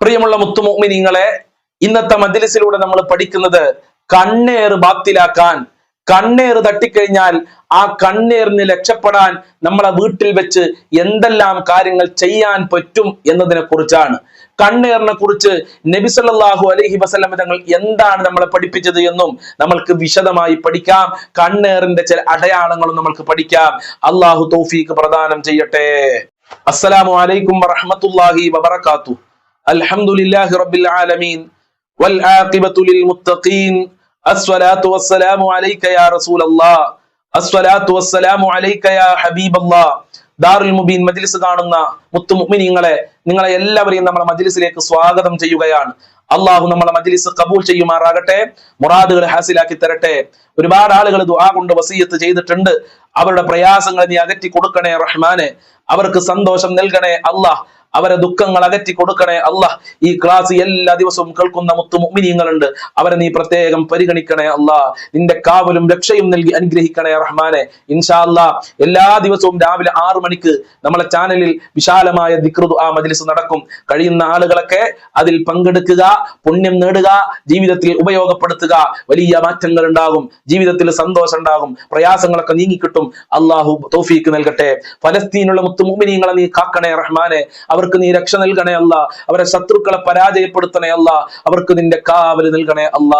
പ്രിയമുള്ള മുത്തുമോമിനിങ്ങളെ ഇന്നത്തെ മജ്ലിസിലൂടെ നമ്മൾ പഠിക്കുന്നത് കണ്ണേർ ബാത്തിലാക്കാൻ. കണ്ണേർ തട്ടിക്കഴിഞ്ഞാൽ ആ കണ്ണേറിന് രക്ഷപ്പെടാൻ നമ്മളെ വീട്ടിൽ വെച്ച് എന്തെല്ലാം കാര്യങ്ങൾ ചെയ്യാൻ പറ്റും എന്നതിനെ കുറിച്ചാണ്. കണ്ണേറിനെ കുറിച്ച് നബിസല്ലാഹു അലഹി വസ്ലമ തങ്ങൾ എന്താണ് നമ്മളെ പഠിപ്പിച്ചത് എന്നും നമ്മൾക്ക് വിശദമായി പഠിക്കാം. കണ്ണേറിന്റെ ചില അടയാളങ്ങളും നമ്മൾക്ക് പഠിക്കാം. അള്ളാഹു തൗഫീഖ് പ്രദാനം ചെയ്യട്ടെ. അസ്സലാമു അലൈക്കും വറഹ്മത്തുള്ളാഹി വബറകാതുഹു അൽഹംദുലില്ലാഹി റബ്ബിൽ ആലമീൻ والعاقبة للمتقين الصلاة والسلام عليك يا رسول الله الصلاة والسلام عليك يا حبيب الله ദാറുൽ മുബീൻ മജ്ലിസ് കാണുന്ന മുത്തു മുഅ്മിനീങ്ങളെ നിങ്ങളെ എല്ലാവരെയും നമ്മളെ മജ്ലിസിലേക്ക് സ്വാഗതം ചെയ്യുകയാണ് അള്ളാഹു നമ്മളെ മജ്ലിസ് കബൂൽ ചെയ്യുമാറാകട്ടെ മുറാദുകൾ ഹാസിലാക്കി തരട്ടെ ഒരുപാട് ആളുകൾ ദുആ കൊണ്ട് വസീയത്ത് ചെയ്തിട്ടുണ്ട് അവരുടെ പ്രയാസങ്ങൾ നീ അകറ്റി കൊടുക്കണേ റഹ്മാനെ അവർക്ക് സന്തോഷം നൽകണേ അള്ളാഹ് അവരെ ദുഃഖങ്ങൾ അകറ്റി കൊടുക്കണേ അള്ളാഹ്. ഈ ക്ലാസ് എല്ലാ ദിവസവും കേൾക്കുന്ന മുത്തു മുഅ്മിനീങ്ങളുണ്ട്. അവരെ നീ പ്രത്യേകം പരിഗണിക്കണേ അള്ളാഹ്. നിന്റെ കാവലും രക്ഷയും നൽകി അനുഗ്രഹിക്കണേ റഹ്മാനെ. ഇൻഷാ അള്ളാഹ് എല്ലാ ദിവസവും രാവിലെ ആറു മണിക്ക് നമ്മളെ ചാനലിൽ വിശാലമായ ദിക്റുദ് ആ മജ്ലിസ് നടക്കും. കഴിയുന്ന ആളുകളൊക്കെ അതിൽ പങ്കെടുക്കുക പുണ്യം നേടുക ജീവിതത്തിൽ ഉപയോഗപ്പെടുത്തുക. വലിയ മാറ്റങ്ങൾ ഉണ്ടാകും. ജീവിതത്തിൽ സന്തോഷം ഉണ്ടാകും. പ്രയാസങ്ങളൊക്കെ നീങ്ങിക്കിട്ടും അള്ളാഹു തൗഫീക്ക് നൽകട്ടെ. ഫലസ്തീനുള്ള മുത്തു നീ കാക്കണേ റഹ്മാനെ. അവർക്ക് നീ രക്ഷ നൽകണേ അല്ല. അവരെ ശത്രുക്കളെ പരാജയപ്പെടുത്തണേ അല്ല. അവർക്ക് നിന്റെ കാവൽ നൽകണേ അല്ല.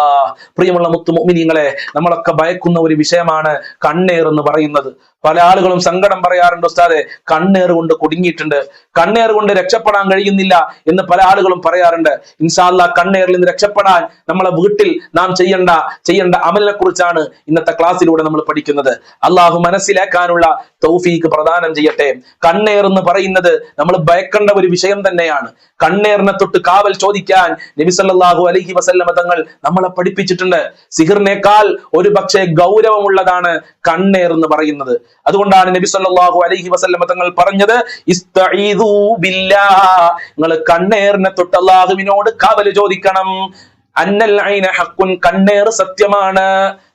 പ്രിയമുള്ള മുത്തു മുഅ്മിനീങ്ങളെ നമ്മളൊക്കെ ഭയക്കുന്ന ഒരു വിഷയമാണ് കണ്ണേർ എന്ന് പറയുന്നത്. പല ആളുകളും സങ്കടം പറയാറുണ്ട് ഉസ്താദെ കണ്ണേർ കൊണ്ട് കുടുങ്ങിയിട്ടുണ്ട്. കണ്ണേർ കൊണ്ട് രക്ഷപ്പെടാൻ കഴിയുന്നില്ല എന്ന് പല ആളുകളും പറയാറുണ്ട്. ഇൻഷാല്ല കണ്ണേറിൽ നിന്ന് രക്ഷപ്പെടാൻ നമ്മളെ വീട്ടിൽ നാം ചെയ്യേണ്ട ചെയ്യേണ്ട അമലിനെ കുറിച്ചാണ് ഇന്നത്തെ ക്ലാസ്സിലൂടെ നമ്മൾ പഠിക്കുന്നത്. അള്ളാഹു മനസ്സിലാക്കാനുള്ള തൗഫീക്ക് പ്രദാനം ചെയ്യട്ടെ. കണ്ണേർ എന്ന് പറയുന്നത് നമ്മൾ ഭയക്കേണ്ട ഒരു വിഷയം തന്നെയാണ്. കണ്ണേറിനെ തൊട്ട് കാവൽ ചോദിക്കാൻ നബി സല്ലല്ലാഹു അലൈഹി വസല്ലമ തങ്ങൾ നമ്മളെ പഠിപ്പിച്ചിട്ടുണ്ട്. സിഹിറിനേക്കാൾ ഒരു പക്ഷേ ഗൗരവമുള്ളതാണ് കണ്ണേർ എന്ന് പറയുന്നത്. അതുകൊണ്ടാണ് നബി സല്ലല്ലാഹു അലൈഹി വസല്ലമ തങ്ങൾ പറഞ്ഞത് നിങ്ങൾ കണ്ണേറിനെ തൊട്ട് അള്ളാഹുവിനോട് കാവൽ ചോദിക്കണം. അന്നൽ കണ്ണേർ സത്യമാണ്.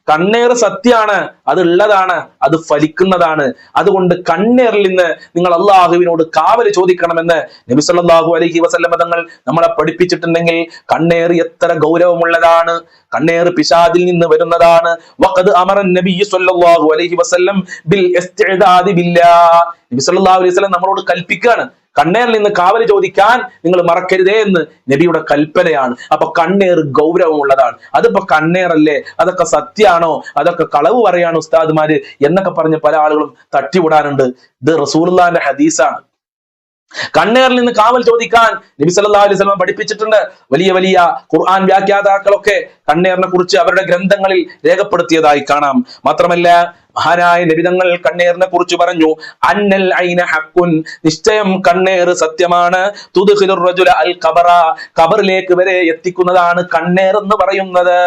കണ്ണേർ സത്യാണ് അത് ഉള്ളതാണ് അത് ഫലിക്കുന്നതാണ്. അതുകൊണ്ട് കണ്ണേറിൽ നിന്ന് നിങ്ങൾ അള്ളാഹുവിനോട് കാവൽ ചോദിക്കണമെന്ന് നബി സല്ലല്ലാഹു അലൈഹി വസല്ലമ തങ്ങൾ നമ്മളെ പഠിപ്പിച്ചിട്ടുണ്ടെങ്കിൽ കണ്ണേർ എത്ര ഗൗരവമുള്ളതാണ് കണ്ണേർ പിശാദിൽ നിന്ന് വരുന്നതാണ്. വഖദ് അമറ നബി സല്ലല്ലാഹു അലൈഹി വസല്ലം ബിൽ നബി സല്ലല്ലാഹു അലൈഹി വസല്ലം നമ്മളോട് കൽപ്പിക്കുകയാണ് കണ്ണേറിൽ നിന്ന് കാവൽ ചോദിക്കാൻ നിങ്ങൾ മറക്കരുതേ എന്ന് നബിയുടെ കൽപ്പനയാണ്. അപ്പൊ കണ്ണേർ ഗൗരവമുള്ളതാണ്. അതിപ്പോ കണ്ണേറല്ലേ? അതൊക്കെ സത്യാണോ? അതൊക്കെ കളവ് പറയാണോ ഉസ്താദ്മാര് എന്നൊക്കെ പറഞ്ഞ് പല ആളുകളും തട്ടിവിടാനുണ്ട്. ഇത് റസൂലുള്ളാന്റെ ഹദീസാണ്. കണ്ണേറിൽ നിന്ന് കാവൽ ചോദിക്കാൻ നബി സല്ലാ അലൈഹി വസല്ലം പഠിപ്പിച്ചിട്ടുണ്ട്. വലിയ വലിയ ഖുർആൻ വ്യാഖ്യാതാക്കളൊക്കെ കണ്ണേറിനെ കുറിച്ച് അവരുടെ ഗ്രന്ഥങ്ങളിൽ രേഖപ്പെടുത്തിയതായി കാണാം. മാത്രമല്ല മഹാനായ നബിതങ്ങൾ കണ്ണേറിനെ കുറിച്ച് പറഞ്ഞു അന്നൽ ഐന ഹക്കുൻ. നിശ്ചയം കണ്ണേർ സത്യമാണ്. തുതുഹിലുറജുല റജുല അൽ ഖബറ. ഖബറിലേക്ക് വരെ എത്തിക്കുന്നതാണ് കണ്ണേർ എന്ന് പറയുന്നത്.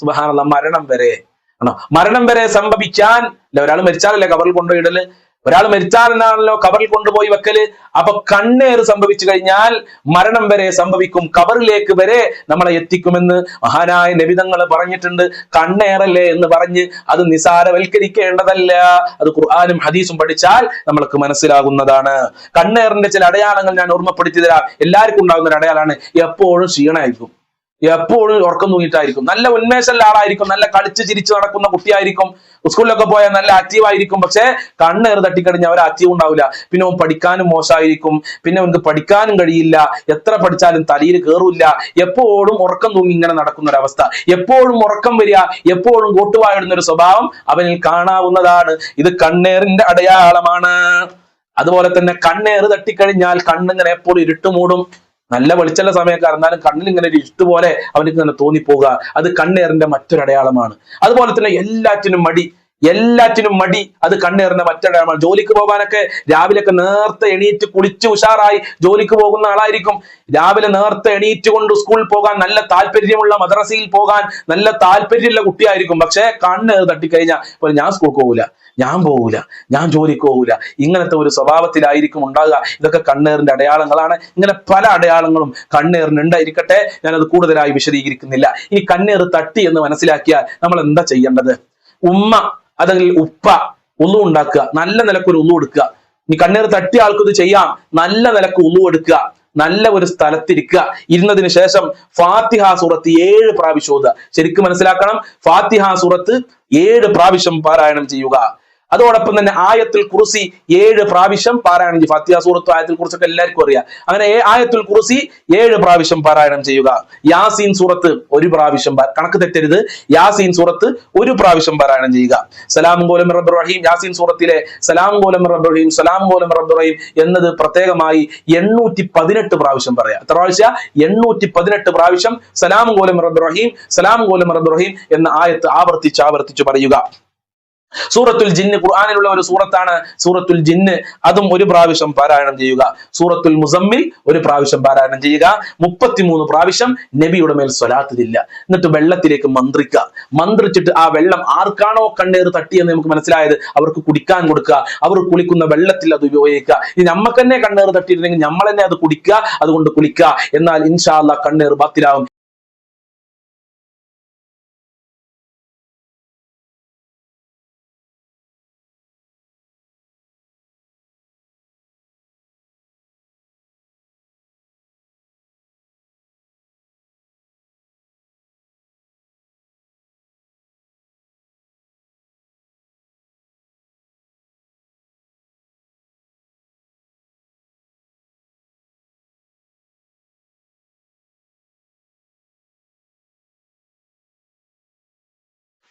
സുബ്ഹാനല്ലാഹ് മരണം വരെ. ആണോ? മരണം വരെ സംഭവിക്കാൻ അല്ല ഒരാൾ മരിച്ചാലല്ലേ കബറിൽ കൊണ്ടുപോയിടൽ ഒരാൾ മരിച്ചാലെന്നാണല്ലോ കബറിൽ കൊണ്ടുപോയി വെക്കൽ. അപ്പൊ കണ്ണേറ് സംഭവിച്ചു കഴിഞ്ഞാൽ മരണം വരെ സംഭവിക്കും. കബറിലേക്ക് വരെ നമ്മളെ എത്തിക്കുമെന്ന് മഹാനായ നബിതങ്ങൾ പറഞ്ഞിട്ടുണ്ട്. കണ്ണേറല്ലേ എന്ന് പറഞ്ഞ് അത് നിസാരവൽക്കരിക്കേണ്ടതല്ല. അത് ഖുർആാനും ഹദീസും പഠിച്ചാൽ നമ്മൾക്ക് മനസ്സിലാകുന്നതാണ്. കണ്ണേറിന്റെ ചില അടയാളങ്ങൾ ഞാൻ ഓർമ്മപ്പെടുത്തി തരാം. എല്ലാവർക്കും ഉണ്ടാകുന്ന ഒരു അടയാളാണ് എപ്പോഴും ക്ഷീണമായിരിക്കും എപ്പോഴും ഉറക്കം തൂങ്ങിയിട്ടായിരിക്കും. നല്ല ഉന്മേഷമുള്ള ആളായിരിക്കും നല്ല കളിച്ച് ചിരിച്ച് നടക്കുന്ന കുട്ടിയായിരിക്കും. സ്കൂളിലൊക്കെ പോയാൽ നല്ല ആക്റ്റീവ് ആയിരിക്കും. പക്ഷെ കണ്ണേറ് തട്ടിക്കഴിഞ്ഞാൽ അവർ ആക്റ്റീവ് ഉണ്ടാവില്ല. പിന്നെ അവൻ പഠിക്കാനും മോശമായിരിക്കും. പിന്നെ അവനക്ക് പഠിക്കാനും കഴിയില്ല. എത്ര പഠിച്ചാലും തലയിൽ കയറില്ല എപ്പോഴും ഉറക്കം തൂങ്ങി ഇങ്ങനെ നടക്കുന്ന ഒരു അവസ്ഥ. എപ്പോഴും ഉറക്കം വരിക എപ്പോഴും കൂട്ടുവായിടുന്ന ഒരു സ്വഭാവം അവനിൽ കാണാവുന്നതാണ്. ഇത് കണ്ണേറിന്റെ അടയാളമാണ്. അതുപോലെ തന്നെ കണ്ണേറ് തട്ടിക്കഴിഞ്ഞാൽ കണ്ണിങ്ങനെ എപ്പോഴും ഇരുട്ടുമൂടും നല്ല വെളിച്ചമുള്ള സമയക്കാർ എന്നാലും കണ്ണിൽ ഇങ്ങനെ ഒരു ഇഷ്ട പോലെ അവനക്ക് ഇങ്ങനെ തോന്നിപ്പോവുക അത് കണ്ണേറിന്റെ മറ്റൊരു അടയാളമാണ് അതുപോലെ തന്നെ എല്ലാറ്റിനും മടി. എല്ലാറ്റിനും മടി. അത് കണ്ണേറുന്ന മറ്റൊരാളാണ്. ജോലിക്ക് പോകാനൊക്കെ രാവിലെയൊക്കെ നേർത്തെ എണീറ്റ് കുളിച്ച് ഉഷാറായി ജോലിക്ക് പോകുന്ന ആളായിരിക്കും. രാവിലെ നേർത്തെ എണീറ്റ് കൊണ്ട് സ്കൂളിൽ പോകാൻ നല്ല താല്പര്യമുള്ള മദ്രസയിൽ പോകാൻ നല്ല താല്പര്യമുള്ള കുട്ടിയായിരിക്കും. പക്ഷേ കണ്ണേറ് തട്ടിക്കഴിഞ്ഞാൽ ഇപ്പോൾ ഞാൻ സ്കൂൾക്ക് പോകില്ല ഞാൻ പോകൂല ഞാൻ ജോലിക്ക് പോകൂല. ഇങ്ങനത്തെ ഒരു സ്വഭാവത്തിലായിരിക്കും ഉണ്ടാകുക. ഇതൊക്കെ കണ്ണേറിന്റെ അടയാളങ്ങളാണ്. ഇങ്ങനെ പല അടയാളങ്ങളും കണ്ണേറിന് ഉണ്ടായിരിക്കട്ടെ ഞാനത് കൂടുതലായി വിശദീകരിക്കുന്നില്ല. ഇനി കണ്ണേറ് തട്ടി എന്ന് മനസ്സിലാക്കിയാൽ നമ്മൾ എന്താ ചെയ്യേണ്ടത്? ഉമ്മ അതല്ലെങ്കിൽ ഉപ്പ ഒന്നും ഉണ്ടാക്കുക. നല്ല നിലയ്ക്ക് ഒരു ഉള്ളു എടുക്കുക. ഇനി കണ്ണീർ തട്ടിയ ആൾക്ക് ഇത് ചെയ്യാം. നല്ല നിലയ്ക്ക് ഒന്നും എടുക്കുക. നല്ല ഒരു സ്ഥലത്തിരിക്കുക. ഇരുന്നതിന് ശേഷം ഫാത്തിഹ സൂറത്ത് ഏഴ് പ്രാവശ്യം ഓതുക. ശരിക്കും മനസ്സിലാക്കണം. ഫാത്തിഹ സൂറത്ത് ഏഴ് പ്രാവശ്യം പാരായണം ചെയ്യുക. അതോടൊപ്പം തന്നെ ആയത്തുൽ കുറിസി ഏഴ് പ്രാവശ്യം പാരായണം ഫത്തിഹ സൂറത്ത് ആയത്തുൽ കുറിച്ചൊക്കെ എല്ലാവർക്കും അറിയാം. അങ്ങനെ ആയത്തിൽ കുറിസി ഏഴ് പ്രാവശ്യം പാരായണം ചെയ്യുക. യാസീൻ സൂറത്ത് ഒരു പ്രാവശ്യം കണക്ക് തെറ്റരുത്. യാസീൻ സൂറത്ത് ഒരു പ്രാവശ്യം പാരായണം ചെയ്യുക. സലാം കോലം റബ്ബർ റഹീം യാസീൻ സൂറത്തിലെ സലാം കോലം റബ്ബർ റഹീം സലാം കോലം റബ്ബർ റഹീം എന്നത് പ്രത്യേകമായി എണ്ണൂറ്റി പതിനെട്ട് പ്രാവശ്യം പറയാം. എത്ര പ്രാവശ്യം? എണ്ണൂറ്റി പതിനെട്ട് പ്രാവശ്യം സലാം കോലം റബ്ബർ റഹീം സലാം കോലം റബ്ബർ റഹീം എന്ന ആയത്ത് ആവർത്തിച്ച് ആവർത്തിച്ച് പറയുക. സൂറത്തുൽ ജിന്ന് ഖുർആാനിലുള്ള ഒരു സൂറത്താണ് സൂറത്തുൽ ജിന്ന്. അതും ഒരു പ്രാവശ്യം പാരായണം ചെയ്യുക. സൂറത്തുൽ മുസമ്മിൽ ഒരു പ്രാവശ്യം പാരായണം ചെയ്യുക. മുപ്പത്തിമൂന്ന് പ്രാവശ്യം നബിയുടെ മേൽ സ്വലാത്തതില്ല എന്നിട്ട് വെള്ളത്തിലേക്ക് മന്ത്രിക്കുക. മന്ത്രിച്ചിട്ട് ആ വെള്ളം ആർക്കാണോ കണ്ണേറ് തട്ടിയെന്ന് നമുക്ക് മനസ്സിലായത്? അവർക്ക് കുടിക്കാൻ കൊടുക്കുക. അവർ കുളിക്കുന്ന വെള്ളത്തിൽ അത് ഉപയോഗിക്കുക. ഇനി നമ്മക്ക് തന്നെ കണ്ണേറ് തട്ടിയിട്ടുണ്ടെങ്കിൽ നമ്മൾ തന്നെ അത് കുടിക്കുക. അതുകൊണ്ട് കുളിക്കുക. എന്നാൽ ഇൻഷാല്ല കണ്ണേർ ബാത്തിലാവും.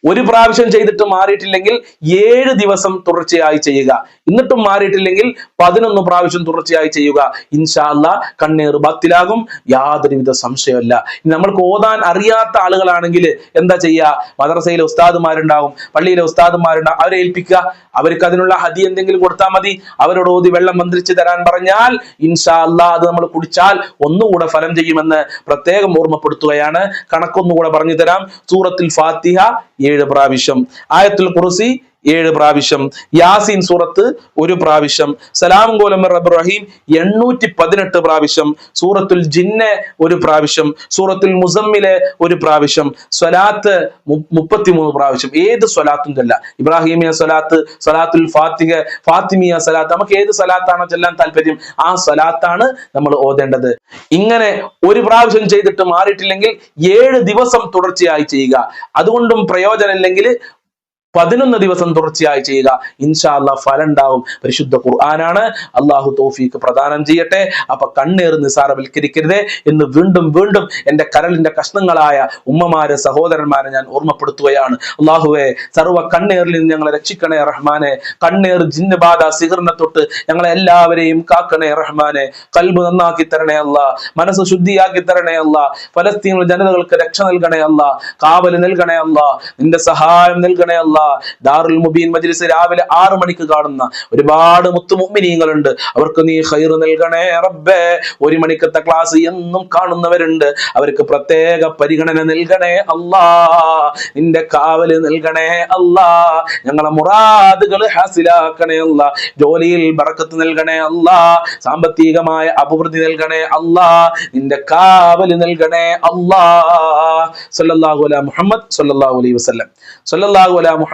ഒരു പ്രാവശ്യം ചെയ്തിട്ട് മാറിയിട്ടില്ലെങ്കിൽ ഏഴ് ദിവസം തുടർച്ചയായി ചെയ്യുക. എന്നിട്ടും മാറിയിട്ടില്ലെങ്കിൽ പതിനൊന്ന് പ്രാവശ്യം തുടർച്ചയായി ചെയ്യുക. ഇൻഷാല്ല കണ്ണീർ ബത്തിലാകും യാതൊരുവിധ സംശയമല്ല. നമ്മൾക്ക് ഓതാൻ അറിയാത്ത ആളുകളാണെങ്കിൽ എന്താ ചെയ്യുക? മദ്രസയിലെ ഉസ്താദുമാരുണ്ടാവും പള്ളിയിലെ ഉസ്താദുമാരുണ്ടാവും അവരെ ഏൽപ്പിക്കുക. അവർക്ക് അതിനുള്ള ഹതി എന്തെങ്കിലും കൊടുത്താൽ മതി. അവരോട് ഓതി വെള്ളം മന്ത്രിച്ച് തരാൻ പറഞ്ഞാൽ ഇൻഷാല്ല അത് നമ്മൾ കുടിച്ചാൽ ഒന്നുകൂടെ ഫലം ചെയ്യുമെന്ന് പ്രത്യേകം ഓർമ്മപ്പെടുത്തുകയാണ്. കണക്കൊന്നുകൂടെ പറഞ്ഞു തരാം. സൂറത്തിൽ ഫാത്തിഹ ഏഴ് പ്രാവശ്യം ആയത്തുൽ കുറിസി ഏഴ് പ്രാവശ്യം. യാസീൻ സൂറത്ത് ഒരു പ്രാവശ്യം. സലാം കോലം റബ്റഹീം റഹീം എണ്ണൂറ്റി പതിനെട്ട് പ്രാവശ്യം. സൂറത്തുൽ ജിന്നെ ഒരു പ്രാവശ്യം. സൂറത്തുൽ മുസമ്മിലെ ഒരു പ്രാവശ്യം. സ്വലാത്ത് മുപ്പത്തിമൂന്ന് പ്രാവശ്യം. ഏത് സ്വലാത്തും ചെല്ലാം ഇബ്രാഹിമിയ സ്വലാത്ത് സലാത്തുൽ ഫാത്തിഹ ഫാത്തിമിയ സലാത്ത് നമുക്ക് ഏത് സ്വലാത്താണോ ചെല്ലാൻ താല്പര്യം? ആ സ്വലാത്താണ് നമ്മൾ ഓതേണ്ടത്. ഇങ്ങനെ ഒരു പ്രാവശ്യം ചെയ്തിട്ട് മാറിയിട്ടില്ലെങ്കിൽ ഏഴ് ദിവസം തുടർച്ചയായി ചെയ്യുക. അതുകൊണ്ടും പ്രയോജനമില്ലെങ്കിൽ പതിനൊന്ന് ദിവസം തുടർച്ചയായി ചെയ്യുക ഇൻഷാല്ല ഫലം ഉണ്ടാവും പരിശുദ്ധ ഖുർആനാണ്. അള്ളാഹു തോഫീക്ക് പ്രദാനം ചെയ്യട്ടെ. അപ്പൊ കണ്ണേർ നിസാരവൽക്കരിക്കരുതേ എന്ന് വീണ്ടും വീണ്ടും എന്റെ കരളിന്റെ കഷ്ണങ്ങളായ ഉമ്മമാരെ സഹോദരന്മാരെ ഞാൻ ഓർമ്മപ്പെടുത്തുകയാണ്. അള്ളാഹുവെ സർവ കണ്ണേറിൽ നിന്ന് ഞങ്ങളെ രക്ഷിക്കണേ റഹ്മാനെ. കണ്ണേർ ജിന്നബാധ സിഹറിനെ തൊട്ട് ഞങ്ങളെ എല്ലാവരെയും കാക്കണേ റഹ്മാനെ. കൽബ് നന്നാക്കി തരണേ അല്ല മനസ്സ് ശുദ്ധിയാക്കി തരണേ അല്ല ഫലസ്തീൻ ജനതകൾക്ക് രക്ഷ നൽകണേ അല്ല കാവൽ നൽകണേ അല്ല നിന്റെ സഹായം നൽകണേ അല്ല ദാറുൽ മുബീൻ മജ്ലിസ് രാവിലെ ആറു മണിക്ക് കാണുന്ന ഒരുപാട് മുത്തുമുമ്മിനീങ്ങളുണ്ട് അവർക്ക് നീ ഹൈർ നൽകണേ റബ്ബേ. ഒരു മണിക്കത്തെ ക്ലാസ് എന്നും കാണുന്നവരുണ്ട്. അവർക്ക് പ്രത്യേക പരിഗണന നൽകണേ അല്ലാ. നിന്റെ കാവൽ നൽകണേ അല്ലാ. ഞങ്ങളെ മുറാദുകൾ ഹാസിലാക്കണേ അല്ല. ജോലിയിൽ ബറക്കത്ത് നൽകണേ അല്ലാ. സാമ്പത്തികമായ അഭിവൃദ്ധി നൽകണേ അല്ലാ. നിന്റെ കാവൽ നൽകണേ അല്ലാ. സല്ലല്ലാഹു അലാ മുഹമ്മദ് സല്ലല്ലാഹു അലൈഹി വസല്ലം. സല്ലല്ലാഹു അലാ മുഹമ്മദ്